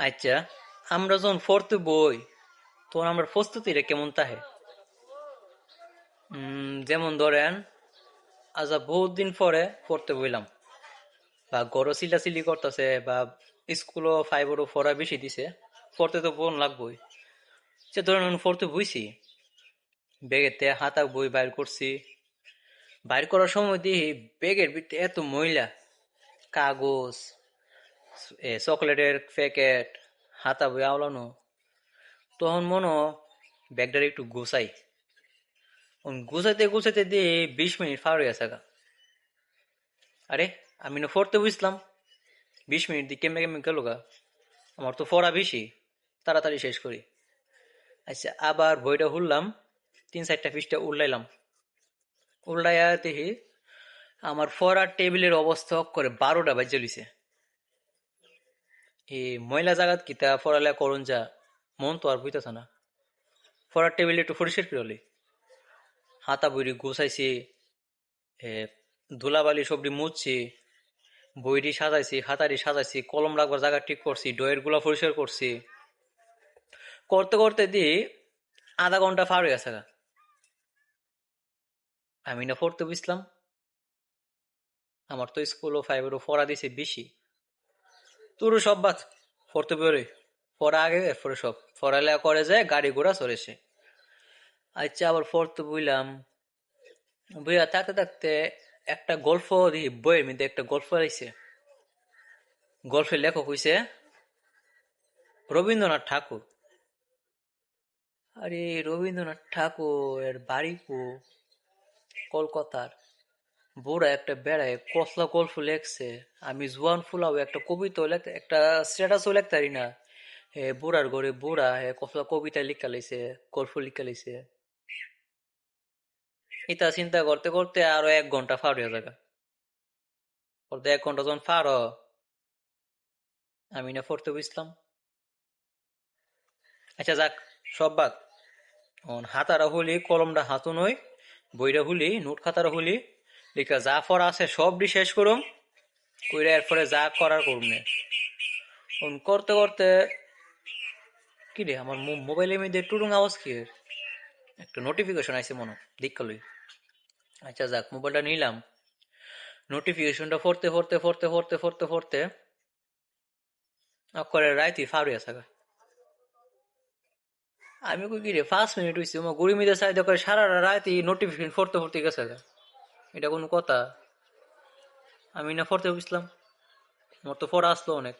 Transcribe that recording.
আচ্ছা আমরা যখন পড়তে বই, তখন আমার প্রস্তুতিটা কেমন তাহে? যেমন ধরেন, আজ বহুত দিন পরে পড়তে বইলাম বা গড় চিলাচিলি করতেছে, বা স্কুলও ফাইভেরও পড়া বেশি দিছে পড়তে তো বোন লাগবই। সে ধরেন আমি পড়তে বইছি, ব্যাগেতে হাতা বই বাইর করছি। বাইর করার সময় দেখি ব্যাগের ভিতরে এত ময়লা, কাগজ চকলেটের প্যাকেট হাতা বই আওলানো তখন মনে ব্যাগটার একটু গোছাই। উন গুছাইতে গুছাইতে দিয়ে বিশ মিনিট পার হয়ে গা। আরে, আমি না পড়তে বুঝলাম। বিশ মিনিট দিয়ে কেমে কেমনে গেল গা? আমার তো পড়া বেশি, তাড়াতাড়ি শেষ করি। আচ্ছা আবার বইটা হুললাম তিন চারটা পৃষ্ঠা উল্লাইলাম উল্লাইয়া দেখি, আমার পড়ার টেবিলের অবস্থা করে বারোটা বাজে লিছে এই ময়লা জাগাত কিতা পড়ালেখা করুন যা, মন তো আর বুঝতেছে না। পড়ার টেবিলে একটু পরিষ্কার করে হাতা বইরি গুছাইছি ধুলাবালি সবটি মুছছি বইটি সাজাইছি খাতারি সাজাইছি, কলম রাখবার জায়গা ঠিক করছি ডয়েরগুলা পরিষ্কার করছি করতে করতে দি আধা ঘণ্টা পার হয়ে গেছে। আমি না পড়তে বুঝলাম আমার তো স্কুলও ফাইভেরও পড়া দিছে বেশি তোরও সব বাদ। পড়তে বেরোয় পড়া আগে, এরপরে সব। পড়ালেখা করে যায়, গাড়ি ঘোড়া চড়েছে আচ্ছা আবার পড়তে বুঝলাম বইয়া থাকতে থাকতে একটা গল্প দেখি বইয়ের মধ্যে একটা গল্প আইছে। গল্পের লেখক হইছে রবীন্দ্রনাথ ঠাকুর। আরে, রবীন্দ্রনাথ ঠাকুরের বাড়ি কো? কলকাতার। বুড়া একটা বেড়ায় কসলা গল্প লেখছে, আমি জোয়ান ফুলাও, একটা কবিতাও লেখ, একটা স্ট্যাটাসও লেখতে পারি না। হে বুড়ার ঘরে বুড়া হে কসলা কবিতা লিখা লাইছে গল্প লিখা লাইছে। এটা চিন্তা করতে করতে আরও এক ঘণ্টা ফার হয়ে যাবে করতে এক ঘণ্টা যখন ফার আমি না পড়তে বুঝলাম আচ্ছা যাক, সব বাদ। হাতারা হলি, কলমটা হাতু নই বইটা হলি নোট খাতারা হলি। লেখা যা ফর আছে সব সবটি শেষ করুম কইরা এরপরে যা করার করুম নে। অন করতে করতে কি রে, আমার মোবাইলের মধ্যে টুরুং আওয়াজ কি? একটা নোটিফিকেশন আইছে মনে দিক্কালই আচ্ছা যাক মোবাইলটা নিলাম। নোটিফিকেশনটা পড়তে পড়তে পড়তে পড়তে পড়তে পড়তে করে রাইতি হয়ে থাকা আমি কই কি রে, পাঁচ মিনিট হইছে আমার গুড়ি মিদে চাই করে সারা রাতি নোটিফিকেশন পড়তে পড়তে গেছে। এটা কোনো কথা। আমি না পড়তে বুঝলাম আমার তো পড়া আসলো অনেক।